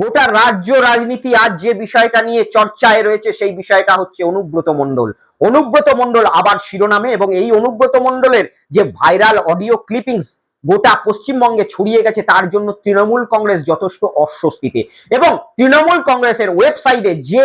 গোটা রাজ্য রাজনীতি আজ যে বিষয়টা নিয়ে চর্চায় রয়েছে, সেই বিষয়টা হচ্ছে অনুব্রত মণ্ডল। অনুব্রত মণ্ডল আবার শিরোনামে এবং এই অনুব্রত মণ্ডলের যে ভাইরাল অডিও ক্লিপিংস গোটা পশ্চিমবঙ্গে ছড়িয়ে গেছে, তার জন্য তৃণমূল কংগ্রেস যথেষ্ট অস্বস্তিতে। এবং তৃণমূল কংগ্রেসের ওয়েবসাইটে যে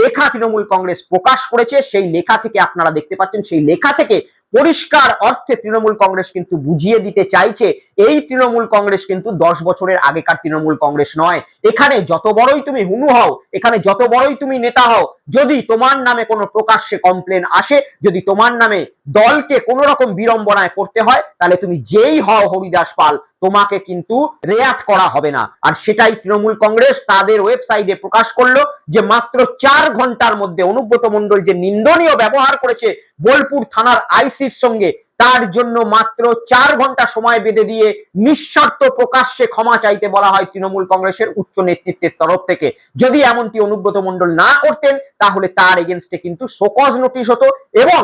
লেখা তৃণমূল কংগ্রেস প্রকাশ করেছে, সেই লেখা থেকে আপনারা দেখতে পাচ্ছেন, সেই লেখা থেকে পরিষ্কার অর্থে তৃণমূল কংগ্রেস কিন্তু বুঝিয়ে দিতে চাইছে। এই তৃণমূল কংগ্রেস কিন্তু দশ বছরের আগেকার তৃণমূল কংগ্রেস নয়। এখানে যত বড়ই তুমি হুনু হও, এখানে যত বড়ই তুমি নেতা হও, যদি তোমার নামে কোনো প্রকাশ্যে কমপ্লেন আসে, যদি তোমার নামে দলকে কোনো রকম বিড়ম্বনায় করতে হয়, তাহলে তুমি যেই হও হরিদাস পাল তোমাকে কিন্তু রেয়াত করা হবে না। আর সেটাই তৃণমূল কংগ্রেস তাদের ওয়েবসাইটে প্রকাশ করল যে মাত্র চার ঘণ্টার মধ্যে অনুব্রত মণ্ডল যে নিন্দনীয় ব্যবহার করেছে বোলপুর থানার আইসির সঙ্গে, তার জন্য মাত্র চার ঘণ্টা সময় বেঁধে দিয়ে নিঃস্বার্থ প্রকাশ্যে ক্ষমা চাইতে বলা হয় তৃণমূল কংগ্রেসের উচ্চ নেতৃত্বের তরফ থেকে। যদি এমনটি অনুব্রত মন্ডল না করতেন, তাহলে তার এগেনস্টে কিন্তু শোকজ নোটিশ হতো এবং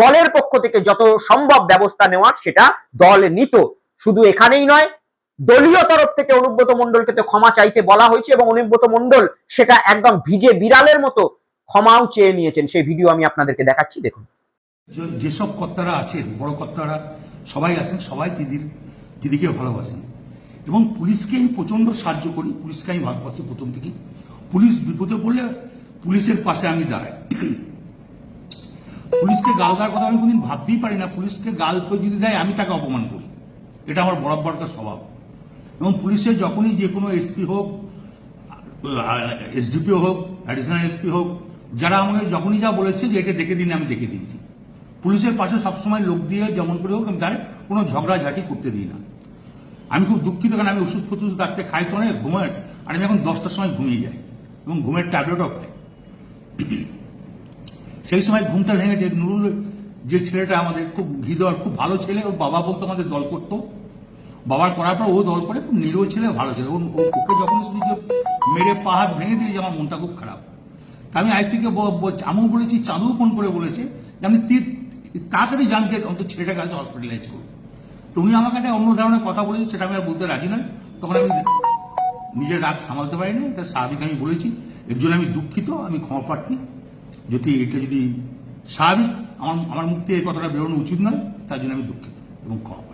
দলের পক্ষ থেকে যত সম্ভব ব্যবস্থা নেওয়ার সেটা দল নিত। শুধু এখানেই নয়, দলীয় তরফ থেকে অনুব্রত মণ্ডলকে তো ক্ষমা চাইতে বলা হয়েছে এবং অনুব্রত মণ্ডল সেটা একদম ভিজে বিড়ালের মতো ক্ষমাও চেয়ে নিয়েছেন। সেই ভিডিও আমি আপনাদেরকে দেখাচ্ছি, দেখুন। যেসব কর্তারা আছেন, বড় কর্তারা, সবাই আছেন, সবাই দিদির দিদিকে ভালোবাসেন। এবং পুলিশকে আমি প্রচণ্ড সাহায্য করি, পুলিশকে আমি ভালোবাসি প্রথম থেকে পুলিশ বিপদে পড়লে পুলিশের পাশে আমি দাঁড়াই। পুলিশকে গাল দেওয়ার কথা আমি কোনদিন ভাবতেই পারি না। পুলিশকে গাল কেউ যদি দেয়, আমি তাকে অপমান করি। এটা আমার বরাবরকার স্বভাব। এবং পুলিশের যখনই যে কোনো এসপি হোক এসডিপিও হোক অ্যাডিশনাল এসপি হোক, যারা আমাকে যখনই যা বলেছে যে এটা দেখে দিন, আমি দেখে দিয়েছি। পুলিশের পাশে সবসময় লোক দিয়ে যেমন করে হোক, আমি তার কোনো ঝগড়াঝাটি করতে দিই না। আমি খুব দুঃখিত, কারণ আমি ওষুধ ফষুধ ডাক্তার খাই তো অনেক ঘুমের আর আমি এখন দশটার সময় ঘুমিয়ে যাই, এবং ঘুমের ট্যাবলেটও খাই। সেই সময় ঘুমটা ভেঙে যে নুরুল যে ছেলেটা আমাদের খুব ঘি দেওয়ার, খুব ভালো ছেলে ওর বাবা বলতো আমাদের দল করতো। বাবার করার পর ও দল করে, খুব নিরীহ ছেলে, ভালো ছেলে। ওকে যখন শুনি যে মেরে পা হাত ভেঙে দিয়েছে, আমার মনটা খুব খারাপ। তা আমি আইসিকে আমিও বলেছি, চাঁদু ফোন করে বলেছে যে তীর তাড়াতাড়ি জানকে অন্তত ছেলেটাকে কাছে হসপিটালাইজ করুন। তো উনি আমাকে একটা অন্য ধরনের কথা বলেছে, সেটা আমি আর বলতে রাজি নয়। তখন আমি নিজের রাগ সামালতে পারিনি, এটা স্বাভাবিক আমি বলেছি। এর জন্য আমি দুঃখিত, আমি ক্ষমা প্রার্থী। যদি এটা যদি স্বাভাবিক, আমার আমার মুখ থেকে এই কথাটা বেরোনো উচিত নয়, তার জন্য আমি দুঃখিত এবং ক্ষমা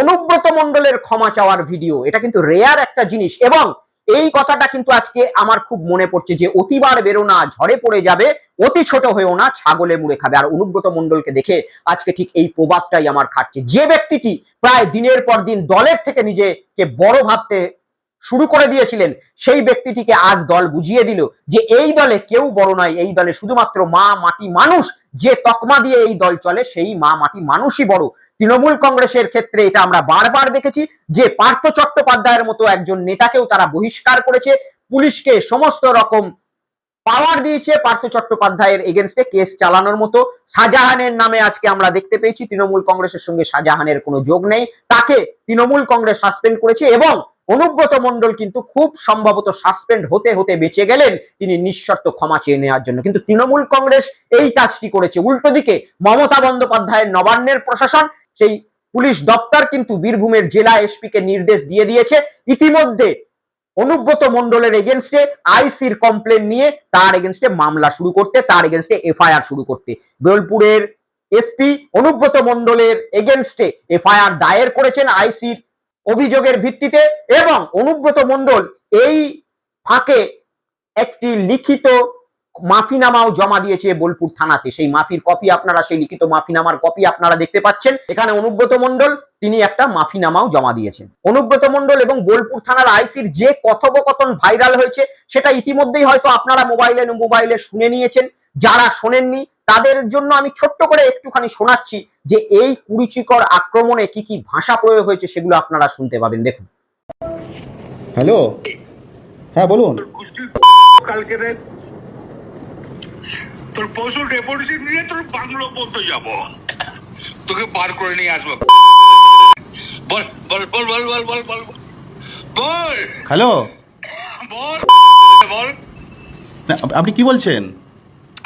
অনুব্রত মণ্ডলের ক্ষমা চাওয়ার ভিডিও এটা কিন্তু রেয়ার একটা জিনিস এবং এই কথাটা কিন্তু আজকে আমার খুব মনে পড়ছে যে অতিবার বেরো না ঝড়ে পড়ে যাবে, অতি ছোট হয়েও না, ছাগলে মুড়ে খাবে। আর অনুব্রত মন্ডলকে দেখে আজকে ঠিক এই প্রভাবটাই আমার খাটছে। যে ব্যক্তিটি প্রায় দিনের পর দিন দলের থেকে নিজেকে বড় ভাবতে শুরু করে দিয়েছিলেন, সেই ব্যক্তিটিকে আজ দল বুঝিয়ে দিল যে এই দলে কেউ বড় নয়, এই দলে শুধুমাত্র মা, মাটি মানুষ। যে তকমা দিয়ে এই দল চলে, সেই মা, মাটি মানুষই বড়। তৃণমূল কংগ্রেসের ক্ষেত্রে এটা আমরা বারবার দেখেছি যে পার্থ চট্টোপাধ্যায়ের মতো একজন নেতাকেও তারা বহিষ্কার করেছে। পুলিশকে সমস্ত রকম পাওয়ার দিয়েছে পার্থ চট্টোপাধ্যায়ের এগেনস্টে কেস চালানোর মতো। শাহজাহানের নামে আজকে আমরা দেখতে পেয়েছি, তৃণমূল কংগ্রেসের সঙ্গে শাহজাহানের কোনো যোগ নেই। তাকে তৃণমূল কংগ্রেস সাসপেন্ড করেছে এবং অনুব্রত মন্ডল কিন্তু খুব সম্ভবত সাসপেন্ড হতে হতে বেঁচে গেলেন। তিনি নিঃশর্ত ক্ষমা চেয়ে নেওয়ার জন্য। কিন্তু তৃণমূল কংগ্রেস এই কাজটি করেছে। উল্টো দিকে মমতা বন্দ্যোপাধ্যায়ের নবান্নের প্রশাসন, সেই পুলিশ দপ্তর কিন্তু বীরভূমের জেলা এসপি কে নির্দেশ দিয়ে দিয়েছে। ইতিমধ্যে অনুব্রত মণ্ডলের এগেনস্টে আইসির কমপ্লেন নিয়ে তার এগেনস্টে মামলা শুরু করতে, তার এগেনস্টে এফআইআর শুরু করতে। বোলপুরের এসপি অনুব্রত মন্ডলের এগেনস্টে এফআইআর দায়ের করেছেন আইসির অভিযোগের ভিত্তিতে এবং অনুব্রত মণ্ডল এই ফাঁকে একটি লিখিত মাফিনামাও জমা দিয়েছে বোলপুর থানাতে। সেই মাফির কপি আপনারা, সেই লিখিত মাফিনামার কপি আপনারা দেখতে পাচ্ছেন। এখানে অনুব্রত মণ্ডল, তিনি একটা মাফিনামাও জমা দিয়েছেন। অনুব্রত মণ্ডল এবং বোলপুর থানার আইসির যে কথোপকথন ভাইরাল হয়েছে, সেটা ইতিমধ্যেই হয়তো আপনারা মোবাইলে মোবাইলে শুনে নিয়েছেন। যারা শোনেননি তাদের জন্য আমি ছোট্ট করে একটুখানি শোনাচ্ছি যে এই কুরুচিকর আক্রমণে কি কি ভাষা প্রয়োগ হয়েছে সেগুলো আপনারা শুনতে পাবেন দেখুন। হ্যালো? হ্যাঁ বলুন। কালকে তোর পশু ডেপুটেশন নিয়ে তোর বাংলো পর্যন্ত যাব। তোকে পার করে নিয়ে আসব। বল বল বল বল বল বল বল বল। বল। হ্যালো? বল বল। আপনি কি বলছেন?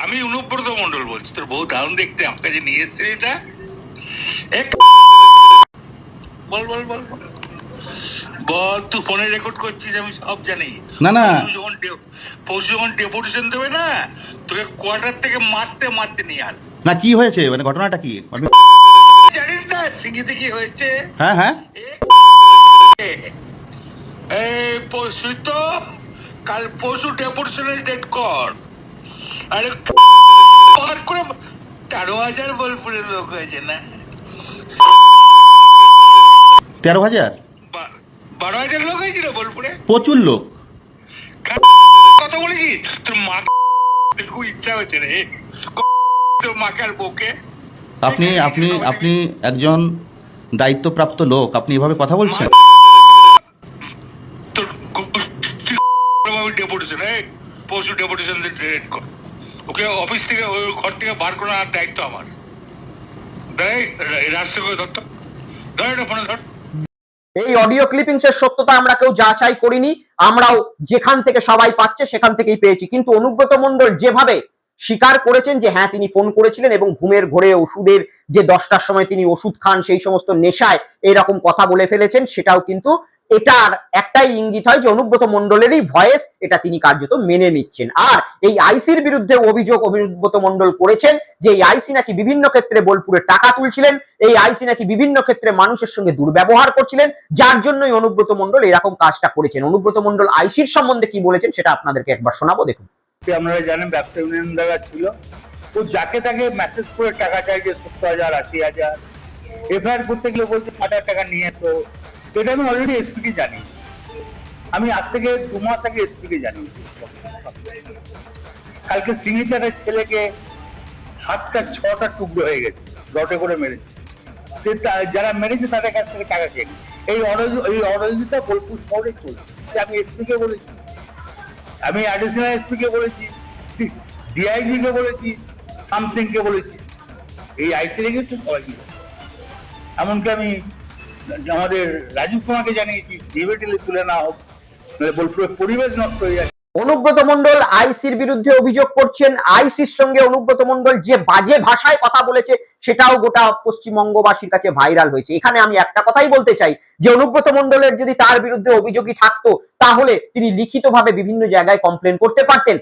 আমি অনুব্রত মন্ডল বলছি তোর বউ দারুণ দেখতে আমার কাছে নিয়ে এসছে এটা? এক বল বল বল। বল তুই ফোনে রেকর্ড করছিস আমি সব জানি। না, না। যখন পরশু যখন ডেপুটেশন দেবে না তোকে কোয়ার্টার থেকে মারতে মারতে নিয়ে আস। না কি হয়েছে? মানে ঘটনাটা কি? আমি জানিস না সিঙ্গিতে কি হয়েছে? হ্যাঁ হ্যাঁ। এই পরশু তো কাল পরশু ডেপুটেশনের ডেট কর। আরে করে তেরো হাজার বোলপুরের লোক হয়েছে না। তেরো হাজার? বারো হাজার লোক হয়েছিল বোলপুরে? প্রচুর লোক। কথা বলেছি? তোর মা ইচ্ছা হচ্ছে রে। তোর মাকে আর বউকে? আপনি আপনি আপনি একজন দায়িত্বপ্রাপ্ত লোক। আপনি এভাবে কথা বলছেন? তোর ডেপুটেশন পরশু ডেপুটেশন রেড কর। ওকে অফিস থেকে ওই ঘর থেকে বার করার দায়িত্ব আমার। এই অডিও ক্লিপিংস এর সত্যতা আমরা কেউ যাচাই করিনি, আমরাও যেখান থেকে সবাই পাচ্ছে সেখান থেকেই পেয়েছি। কিন্তু অনুব্রত মন্ডল যেভাবে স্বীকার করেছেন যে হ্যাঁ তিনি ফোন করেছিলেন এবং ঘুমের ঘোরে ওষুধের যে দশটার সময় তিনি ওষুধ খান, সেই সমস্ত নেশায় এরকম কথা বলে ফেলেছেন, সেটাও কিন্তু এটার একটাই ইঙ্গিত হয় যে অনুব্রত মন্ডলেরই ভয়েস এটা তিনি কার্যত মেনে নিচ্ছেন। আর এই আইসির বিরুদ্ধে অভিযোগ অনুব্রত মন্ডল করেছেন যে এই আইসি নাকি বিভিন্ন ক্ষেত্রে বোলপুরে টাকা তুলছিলেন, এই আইসি নাকি বিভিন্ন ক্ষেত্রে মানুষের সঙ্গে দুর্ব্যবহার করছিলেন, যার জন্যই অনুব্রত মন্ডল এরকম কাজটা করেছেন। অনুব্রত মন্ডল আইসির সম্বন্ধে কি বলেছেন সেটা আপনাদেরকে একবার শোনাবো, দেখুন। আপনারা জানেন ব্যবসা ইউনিয়ন দ্বারা ছিল। ও যাকে তাকে মেসেজ করে টাকা চাইছে সত্তর হাজার আশি হাজার। এফআইআর করতে গেলে বলছে হাজার টাকা নিয়ে এসো। এটা আমি অলরেডি এসপি কে জানিয়েছি আমি আজ থেকে দু মাস আগে এসপি কে জানিয়েছি কালকে সিগনেচারের ছেলেকে সাতটা, ছটা টুকরো হয়ে গেছে রটে করে মেরেছে। যারা মেরেছে তাদের কাছ থেকে টাকা চেয়ে এই অরজ- এই অরজিতা বোলপুর শহরে চলছে। আমি এসপি কে বলেছি। আমি অ্যাডিশনাল এসপি কে বলেছি। ডিআইজি কে বলেছি। সামথিং কে বলেছি। এই আইসি রেখে তো সবাই এমনকি আমি আমাদের রাজীব কুমারকে জানিয়েছি ডিবেটিলে তুলে না হোক নাহলে পরিবেশ নষ্ট হয়ে যাচ্ছে। অনুব্রত মন্ডল আইসির বিরুদ্ধে অভিযোগ করছেন। আইসির সঙ্গে অনুব্রত মন্ডল যে বাজে ভাষায় কথা বলেছে, সেটাও গোটা পশ্চিমবঙ্গবাসীর কাছে ভাইরাল হয়েছে। এখানে আমি একটা কথাই বলতে চাই, যে অনুব্রত মন্ডলের যদি তার বিরুদ্ধে অভিযোগই থাকতো, তাহলে তিনি লিখিতভাবে বিভিন্ন জায়গায় কমপ্লেন করতে পারতেন।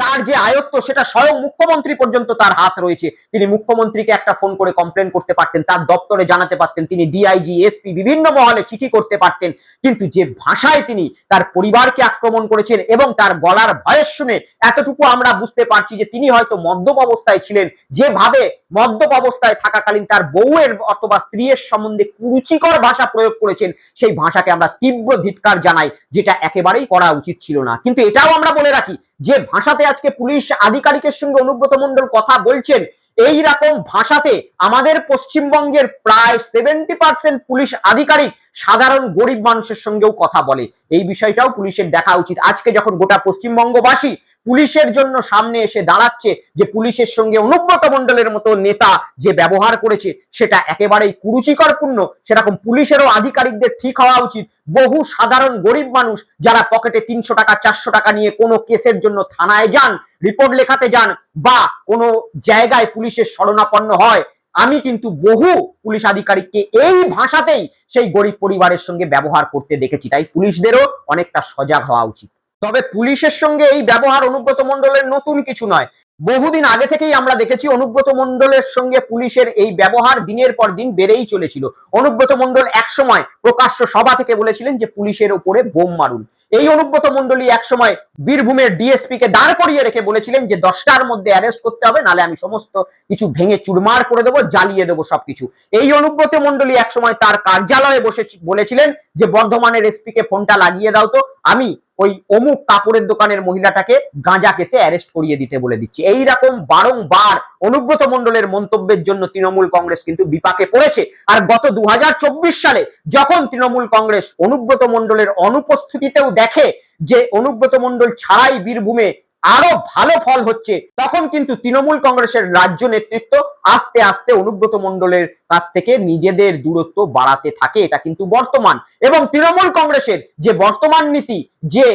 তার যে আয়ত্ত, সেটা স্বয়ং মুখ্যমন্ত্রী পর্যন্ত তার হাত রয়েছে। তিনি মুখ্যমন্ত্রীকে একটা ফোন করে কমপ্লেন করতে পারতেন, তার দপ্তরে জানাতে পারতেন, তিনি ডিআইজি এসপি বিভিন্ন মহলে চিঠি করতে পারতেন। কিন্তু যে ভাষায় তিনি তার পরিবারকে আক্রমণ করেছেন এবং তার গলার ভয়েস শুনে এতটুকু আমরা বুঝতে পারছি যে তিনি হয়তো মদ্যপ অবস্থায় ছিলেন। যেভাবে মদ্যপ অবস্থায় থাকাকালীন তার বউয়ের অথবা স্ত্রীর সম্বন্ধে কুরুচিকর ভাষা প্রয়োগ করেছেন, সেই ভাষাকে আমরা তীব্র ধিৎকার জানাই, যেটা একেবারেই করা উচিত ছিল না। কিন্তু এটাও আমরা বলে রাখি, যে ভাষাতে আজকে পুলিশ আধিকারিকের সঙ্গে অনুব্রত মন্ডল কথা বলছেন, এই রকম ভাষাতে আমাদের পশ্চিমবঙ্গের প্রায় সেভেন্টি পার্সেন্ট পুলিশ আধিকারিক সাধারণ গরিব মানুষের সঙ্গেও কথা বলে। এই বিষয়টাও পুলিশের দেখা উচিত। আজকে যখন গোটা পশ্চিমবঙ্গবাসী পুলিশের জন্য সামনে এসে দাঁড়াচ্ছে যে পুলিশের সঙ্গে অনুব্রত মন্ডলের মতো নেতা যে ব্যবহার করেছে, সেটা একেবারেই কুরুচিকরপূর্ণ সেরকম পুলিশেরও আধিকারিকদের ঠিক হওয়া উচিত। বহু সাধারণ গরিব মানুষ যারা পকেটে তিনশো টাকা, চারশো টাকা নিয়ে কোনো কেসের জন্য থানায় যান, রিপোর্ট লেখাতে যান বা কোনো জায়গায় পুলিশের শরণাপন্ন হয়, আমি কিন্তু বহু পুলিশ আধিকারিককে এই ভাষাতেই সেই গরিব পরিবারের সঙ্গে ব্যবহার করতে দেখেছি। তাই পুলিশদেরও অনেকটা সজাগ হওয়া উচিত। তবে পুলিশের সঙ্গে এই ব্যবহার অনুব্রত মন্ডলের নতুন কিছু নয়। বহুদিন আগে থেকেই আমরা দেখেছি অনুব্রত মন্ডলের সঙ্গে পুলিশের এই ব্যবহার দিনের পর দিন বেড়েই চলেছিল। অনুব্রত মন্ডল একসময় প্রকাশ্য সভা থেকে বলেছিলেন যে পুলিশের উপরে বোম মারুন। এই অনুব্রত মন্ডলী একসময় বীরভূমের ডিএসপি কে দাঁড় করিয়ে রেখে বলেছিলেন যে দশটার মধ্যে অ্যারেস্ট করতে হবে, নালে আমি সমস্ত কিছু ভেঙে চুরমার করে দেবো, জ্বালিয়ে দেবো সবকিছু। এই অনুব্রত মন্ডলী একসময় তার কার্যালয়ে বসে বলেছিলেন যে বর্ধমানের এসপি কে ফোনটা লাগিয়ে দাও তো, আমি ওই অমুক কাপড়ের দোকানের মহিলাটাকে গাঁজা কেসে অ্যারেস্ট করিয়ে দিতে বলে দিচ্ছি। এই রকম বারংবার অনুব্রত মন্ডলের মন্তব্যের জন্য তৃণমূল কংগ্রেস কিন্তু বিপাকে পড়েছে। আর গত দু হাজার চব্বিশ সালে যখন তৃণমূল কংগ্রেস অনুব্রত মন্ডলের অনুপস্থিতিতেও দেখে যে অনুব্রত মন্ডল ছাড়াই বীরভূমে আরও ভালো ফল হচ্ছে, তখন কিন্তু তৃণমূল কংগ্রেসের রাজ্য নেতৃত্ব আস্তে আস্তে অনুব্রত মন্ডলের কাছ থেকে নিজেদের দূরত্ব বাড়াতে থাকে, এটা কিন্তু বর্তমান। এবং তৃণমূল কংগ্রেসের যে বর্তমান নীতি, যে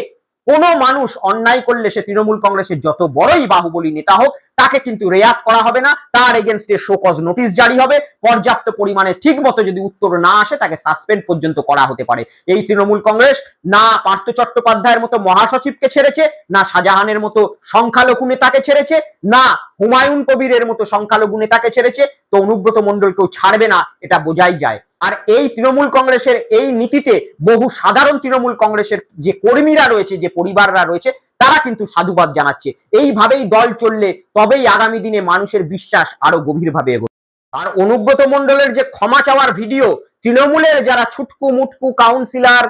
কোনো মানুষ অন্যায় করলে সে তৃণমূল কংগ্রেসের যত বড়ই বাহুবলী নেতা হোক তাকে কিন্তু রেয়াত করা হবে না। তার এগেনস্টে শোকজ নোটিশ জারি হবে। পর্যাপ্ত পরিমাণে ঠিক মতো যদি উত্তর না আসে, তাকে সাসপেন্ড পর্যন্ত করা হতে পারে। এই তৃণমূল কংগ্রেস না পার্থ চট্টোপাধ্যায়ের মতো মহাসচিবকে ছেড়েছে, না শাহজাহানের মতো সংখ্যালঘু নেতাকে ছেড়েছে, না হুমায়ুন কবিরের মতো সংখ্যালঘু নেতাকে ছেড়েছে, তো অনুব্রত মন্ডলকেও ছাড়বে না, এটা বোঝাই যায়। আর এই তৃণমূল কংগ্রেসের এই নীতিতে বহু সাধারণ তৃণমূল কংগ্রেসের যে কর্মীরা রয়েছে, যে পরিবাররা রয়েছে তারা কিন্তু সাধুবাদ জানাচ্ছে। এইভাবেই দল চললে তবেই আগামী দিনে মানুষের বিশ্বাস আরও গভীরভাবে এগোবে। আর অনুব্রত মন্ডলের যে ক্ষমা চাওয়ার ভিডিও, তৃণমূলের যারা ছুটকু মুটকু কাউন্সিলর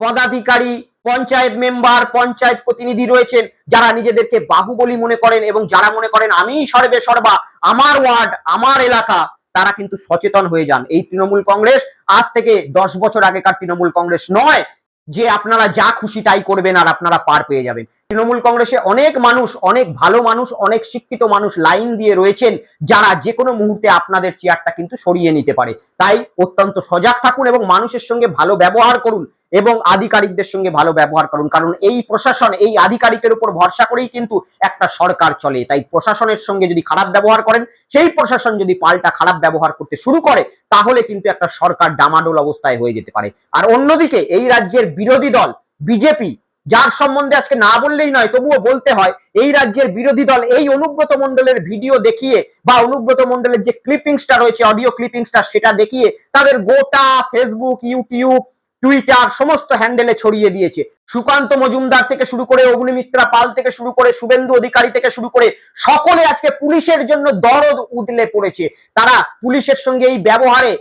পদাধিকারী, পঞ্চায়েত মেম্বার পঞ্চায়েত প্রতিনিধি রয়েছেন, যারা নিজেদেরকে বাহুবলী মনে করেন এবং যারা মনে করেন, আমি সর্বে সর্বা, আমার ওয়ার্ড, আমার এলাকা, তারা কিন্তু সচেতন হয়ে যান। এই তৃণমূল কংগ্রেস আজ থেকে দশ বছর আগেকার তৃণমূল কংগ্রেস নয় যে আপনারা যা খুশি তাই করবেন আর আপনারা পার পেয়ে যাবেন। তৃণমূল কংগ্রেসে অনেক মানুষ, অনেক ভালো মানুষ, অনেক শিক্ষিত মানুষ লাইন দিয়ে রয়েছেন যারা যে কোনো মুহূর্তে আপনাদের চেয়ারটা কিন্তু সরিয়ে নিতে পারে। তাই অত্যন্ত সজাগ থাকুন এবং মানুষের সঙ্গে ভালো ব্যবহার করুন। এবং আধিকারিকদের সঙ্গে ভালো ব্যবহার করুন। কারণ এই প্রশাসন, এই আধিকারিকের উপর ভরসা করেই কিন্তু একটা সরকার চলে। তাই প্রশাসনের সঙ্গে যদি খারাপ ব্যবহার করেন, সেই প্রশাসন যদি পাল্টা খারাপ ব্যবহার করতে শুরু করে, তাহলে কিন্তু একটা সরকার ডামাডোল অবস্থায় হয়ে যেতে পারে। আর অন্যদিকে এই রাজ্যের বিরোধী দল, বিজেপি, যার সম্বন্ধে আজকে না বললেই নয়, তবুও বলতে হয়, এই রাজ্যের বিরোধী দল এই অনুব্রত মন্ডলের ভিডিও দেখিয়ে বা অনুব্রত মন্ডলের যে ক্লিপিংসটা রয়েছে অডিও ক্লিপিংসটা সেটা দেখিয়ে তাদের গোটা ফেসবুক ইউটিউব টুইটার সমস্ত হ্যান্ডেলে ছড়িয়ে দিয়েছে। সুকান্ত মজুমদার থেকে শুরু করে অগ্নিমিত্রা পাল থেকে শুরু করে শুভেন্দু অধিকারী থেকে শুরু করে সকলে আজকে পুলিশের জন্য দরদ উদলে পড়েছে। তারা পুলিশের সঙ্গে এই ব্যবহারে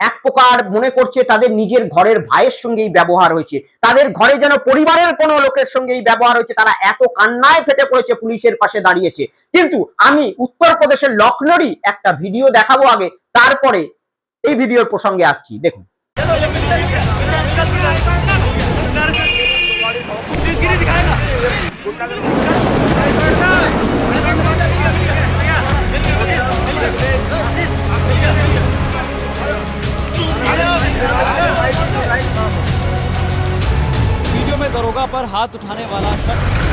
এক প্রকার মনে করছে তাদের নিজের ঘরের ভাইয়ের সঙ্গে এই ব্যবহার হয়েছে। তাদের ঘরে যেন পরিবারের কোনো লোকের সঙ্গে এই ব্যবহার হয়েছে, তারা এত কান্নায় ফেটে পড়েছে পুলিশের পাশে দাঁড়িয়েছে। কিন্তু আমি উত্তরপ্রদেশের লখনৌরই একটা ভিডিও দেখাবো আগে, তারপরে এই ভিডিওর প্রসঙ্গে আসছি। দেখুন। दरोगा पर हाथ उठाने वाला शख्स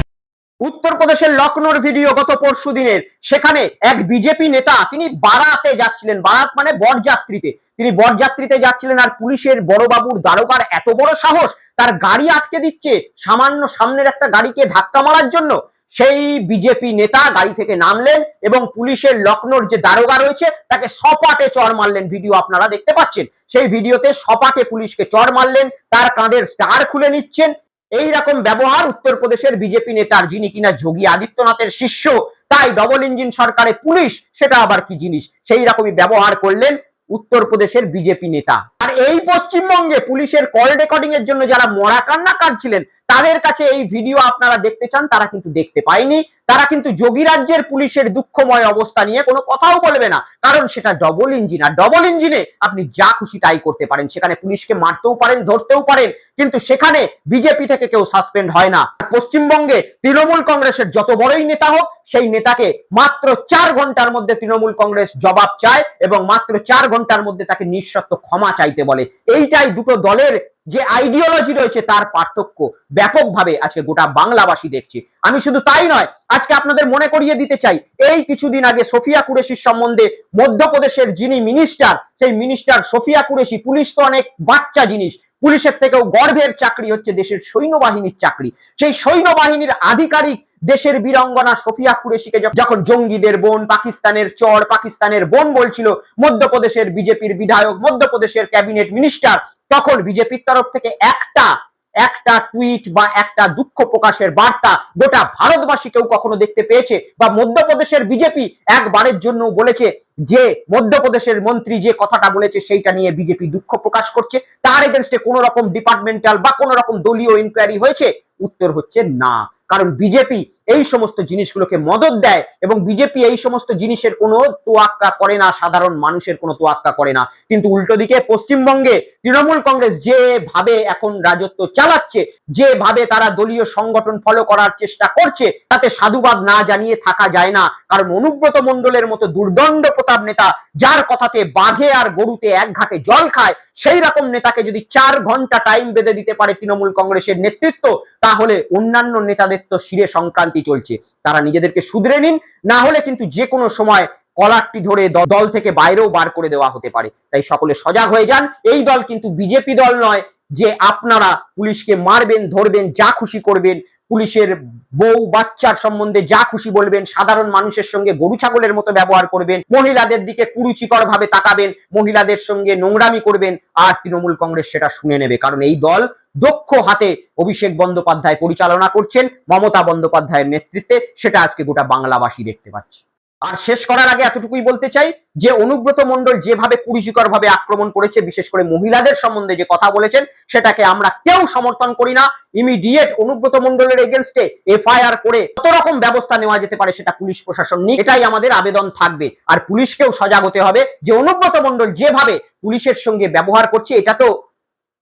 উত্তরপ্রদেশের লখনৌর ভিডিও গত পরশু দিনের সেখানে এক বিজেপি নেতা তিনি বারাতে যাচ্ছিলেন বারাত মানে বরযাত্রীতে তিনি বরযাত্রীতে যাচ্ছিলেন আর পুলিশের বড়বাবুর দারোগার এত বড় সাহস তার গাড়ি আটকে দিচ্ছে সামান্য সামনের একটা গাড়িকে ধাক্কা মারার জন্য। সেই বিজেপি নেতা গাড়ি থেকে নামলেন এবং পুলিশের লখনৌর যে দারোগা রয়েছে তাকে সপাটে চড় মারলেন। ভিডিও আপনারা দেখতে পাচ্ছেন। সেই ভিডিওতে সপাটে পুলিশকে চর মারলেন, তার কাঁধের স্টার খুলে নিচ্ছেন। এই রকম ব্যবহার উত্তরপ্রদেশের বিজেপি নেতার, যিনি কিনা যোগী আদিত্যনাথের শিষ্য, তাই ডবল ইঞ্জিন সরকারে পুলিশ, সেটা আবার কি জিনিস? সেই রকমই ব্যবহার করলেন উত্তরপ্রদেশের বিজেপি নেতা। আর এই পশ্চিমবঙ্গে পুলিশের কল রেকর্ডিং এর জন্য যারা মরা কান্না কাটছিলেন তাদের কাছে এই ভিডিও আপনারা দেখতে চান, তারা কিন্তু দেখতে পায়নি। তারা কিন্তু যোগী রাজ্যের পুলিশের দুঃখময় অবস্থা নিয়ে কোনো কথাও বলবে না, কারণ সেটা ডবল ইঞ্জিন আর ডবল ইঞ্জিনে আপনি যা খুশি তাই করতে পারেন। সেখানে পুলিশকে মারতেও পারেন, ধরতেও পারেন, কিন্তু সেখানে বিজেপি থেকে কেউ সাসপেন্ড হয় না। পশ্চিমবঙ্গে তৃণমূল কংগ্রেসের যত বড়ই নেতা হোক সেই নেতাকে মাত্র চার ঘণ্টার মধ্যে তৃণমূল কংগ্রেস জবাব চায় এবং মাত্র চার ঘণ্টার মধ্যে তাকে নিঃশর্ত ক্ষমা চাইতে বলে। এইটাই দুটো দলের যে আইডিওলজি রয়েছে তার পার্থক্য ব্যাপকভাবে আজকে গোটা বাংলাবাসী দেখছে। আমি শুধু তাই নয়, আজকে আপনাদের মনে করিয়ে দিতে চাই, এই কিছুদিন আগে সোফিয়া কুরেশির সম্বন্ধে মধ্যপ্রদেশের যিনি মিনিস্টার সেই মিনিস্টার সোফিয়া কুরেশি, পুলিশ তো অনেক বাচ্চা জিনিস পুলিশের থেকেও গর্ভের চাকরি হচ্ছে দেশের সৈন্যবাহিনীর চাকরি। সেই সৈন্যবাহিনীর আধিকারিক দেশের বীরাঙ্গনা সোফিয়া কুরেশিকে যখন জঙ্গিদের বোন, পাকিস্তানের চর, পাকিস্তানের বোন বলছিল, মধ্যপ্রদেশের বিজেপির বিধায়ক, মধ্যপ্রদেশের ক্যাবিনেট মিনিস্টার, তখন বিজেপির তরফ থেকে একটা একটা টুইট বা একটা দুঃখ প্রকাশের বার্তা গোটা ভারতবাসী কেউ কখনো দেখতে পেয়েছে বা মধ্যপ্রদেশের বিজেপি একবারের জন্য বলেছে যে মধ্যপ্রদেশের মন্ত্রী যে কথাটা বলেছে সেইটা নিয়ে বিজেপি দুঃখ প্রকাশ করছে, তার এগেনস্টে কোন রকম ডিপার্টমেন্টাল বা কোনো রকম দলীয় ইনকোয়ারি হয়েছে? উত্তর হচ্ছে না। কারণ বিজেপি এই সমস্ত জিনিসগুলোকে মদত দেয় এবং বিজেপি এই সমস্ত জিনিসের কোনো তোয়াক্কা করে না, সাধারণ মানুষের কোনো তোয়াক্কা করে না। কিন্তু উল্টো দিকে পশ্চিমবঙ্গে তৃণমূল কংগ্রেস যেভাবে এখন রাজত্ব চালাচ্ছে, যেভাবে তারা দলীয় সংগঠন ফলো করার চেষ্টা করছে, তাতে সাধুবাদ না জানিয়ে থাকা যায় না। কারণ অনুব্রত মণ্ডলের মতো দুর্দণ্ড প্রতাপ নেতা, যার কথাতে বাঘে আর গরুতে এক ঘাটে জল খায়, সেই রকম নেতাকে যদি চার ঘণ্টা টাইম বেঁধে দিতে পারে তৃণমূল কংগ্রেসের নেতৃত্ব, তাহলে অন্যান্য নেতাদের তো শিরে সংক্রান্ত ভোগান্তি চলছে? তারা নিজেদেরকে শুধরে নিন, না হলে কিন্তু যে কোনো সময় কলারটি ধরে দল থেকে বাইরেও বার করে দেওয়া হতে পারে। তাই সকলে সজাগ হয়ে যান। এই দল কিন্তু বিজেপি দল নয় যে আপনারা পুলিশকে মারবেন, ধরবেন, যা খুশি করবেন পুলিশের বউ, বাচ্চার সম্বন্ধে যা খুশি বলবেন, সাধারণ মানুষের সঙ্গে গরু ছাগলের মতো ব্যবহার করবেন, মহিলাদের দিকে কুরুচিকর ভাবে তাকাবেন, মহিলাদের সঙ্গে নোংরামি করবেন, আর তৃণমূল কংগ্রেস সেটা শুনে নেবে। কারণ এই দল দক্ষ হাতে অভিষেক বন্দ্যোপাধ্যায় পরিচালনা করছেন, মমতা বন্দ্যোপাধ্যায়ের নেতৃত্বে, সেটা আজকে গোটা বাংলাবাসী দেখতে পাচ্ছে। আর শেষ করার আগে এতটুকুই বলতে চাই যে অনুব্রত মণ্ডল যেভাবে কুরুচিকর ভাবে আক্রমণ করেছে, বিশেষ করে মহিলাদের সম্বন্ধে যে কথা বলেছেন, সেটাকে আমরা কেউ সমর্থন করি না। ইমিডিয়েট অনুব্রত মণ্ডলের এগেনস্টে এফআইআর করে কত রকম ব্যবস্থা নেওয়া যেতে পারে সেটা পুলিশ প্রশাসন নিয়ে এটাই আমাদের আবেদন থাকবে। আর পুলিশকেও সজাগ হতে হবে যে অনুব্রত মন্ডল যেভাবে পুলিশের সঙ্গে ব্যবহার করছে, এটা তো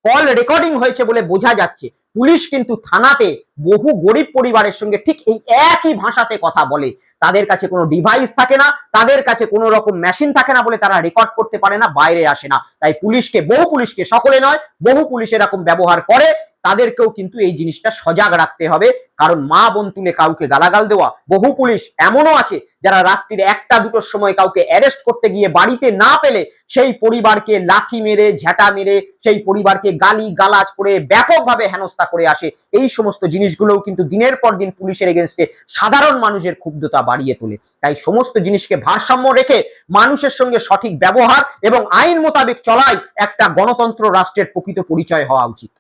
কল রেকর্ডিং হয়েছে বলে বোঝা যাচ্ছে। পুলিশ কিন্তু থানাতে বহু গরিব পরিবারের সঙ্গে ঠিক এই একই ভাষাতে কথা বলে। তাদের কাছে কোনো ডিভাইস থাকে না, তাদের কাছে কোনো রকম মেশিন থাকে না বলে তারা রেকর্ড করতে পারে না, বাইরে আসে না। তাই পুলিশকে, বহু পুলিশকে, সকলে নয়, বহু পুলিশ এরকম ব্যবহার করে। তাদেরকেও কিন্তু এই জিনিসটা সজাগ রাখতে হবে। কারণ মা বোন তুলে কাউকে গালাগাল দেওয়া, বহু পুলিশ এমনও আছে যারা রাত্রির একটা দুটোর সময় কাউকে অ্যারেস্ট করতে গিয়ে বাড়িতে না পেলে সেই পরিবারকে লাঠি মেরে ঝ্যাটা মেরে, সেই পরিবারকে গালি গালাজ করে ব্যাপকভাবে হেনস্থা করে আসে। এই সমস্ত জিনিসগুলোও কিন্তু দিনের পর দিন পুলিশের এগেনস্টে সাধারণ মানুষের ক্ষুব্ধতা বাড়িয়ে তোলে। তাই সমস্ত জিনিসকে ভারসাম্য রেখে মানুষের সঙ্গে সঠিক ব্যবহার এবং আইন মোতাবেক চলাই একটা গণতন্ত্র, রাষ্ট্রের প্রকৃত পরিচয় হওয়া উচিত।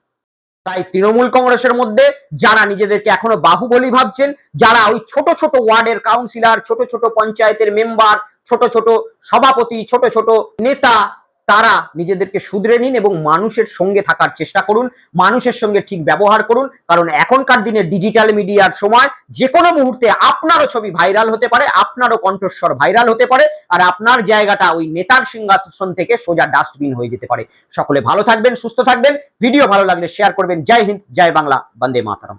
তাই তৃণমূল কংগ্রেসের মধ্যে যারা নিজেদেরকে এখনও বাহুবলী ভাবছেন, যারা ওই ছোট ছোট ওয়ার্ডের কাউন্সিলর ছোট ছোট পঞ্চায়েতের মেম্বার ছোট ছোট সভাপতি, ছোট ছোট নেতা তারা নিজেদেরকে শুধরে নিন এবং মানুষের সঙ্গে থাকার চেষ্টা করুন, মানুষের সঙ্গে ঠিক ব্যবহার করুন, কারণ এখনকার দিনে ডিজিটাল মিডিয়ার সময় যে কোনো মুহূর্তে আপনারও ছবি ভাইরাল হতে পারে, আপনারও কণ্ঠস্বর ভাইরাল হতে পারে, আর আপনার জায়গাটা ওই নেতার সিংহাসন থেকে সোজা ডাস্টবিন হয়ে যেতে পারে। সকলে ভালো থাকবেন, সুস্থ থাকবেন ভিডিও ভালো লাগলে শেয়ার করবেন। জয় হিন্দ, জয় বাংলা, বন্দে মাতারাম।